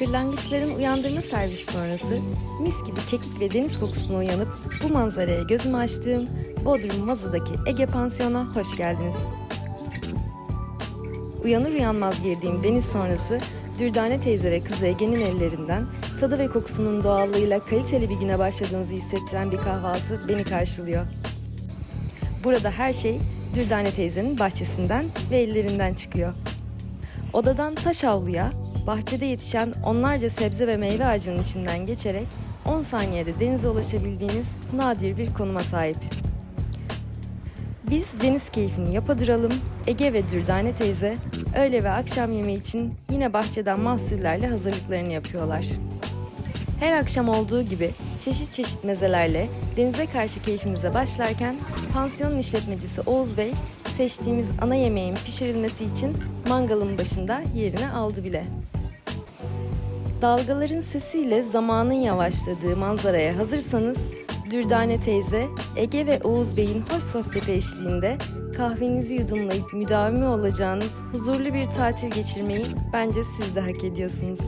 Kırlangıçların uyandırma servisi sonrası mis gibi kekik ve deniz kokusuna uyanıp bu manzaraya gözümü açtığım Bodrum Mazı'daki Ege Pansiyon'a hoş geldiniz. Uyanır uyanmaz girdiğim deniz sonrası Dürdane teyze ve kızı Ege'nin ellerinden tadı ve kokusunun doğallığıyla kaliteli bir güne başladığınızı hissettiren bir kahvaltı beni karşılıyor. Burada her şey Dürdane teyzenin bahçesinden ve ellerinden çıkıyor. Odadan taş avluya, bahçede yetişen onlarca sebze ve meyve ağacının içinden geçerek 10 saniyede denize ulaşabildiğiniz nadir bir konuma sahip. Biz deniz keyfini yapa duralım. Ege ve Dürdane teyze öğle ve akşam yemeği için yine bahçeden mahsullerle hazırlıklarını yapıyorlar. Her akşam olduğu gibi çeşit çeşit mezelerle denize karşı keyfimize başlarken pansiyonun işletmecisi Oğuz Bey seçtiğimiz ana yemeğin pişirilmesi için mangalın başında yerini aldı bile. Dalgaların sesiyle zamanın yavaşladığı manzaraya hazırsanız Dürdane teyze, Ege ve Oğuz Bey'in hoş sohbeti eşliğinde kahvenizi yudumlayıp müdavimi olacağınız huzurlu bir tatil geçirmeyi bence siz de hak ediyorsunuz.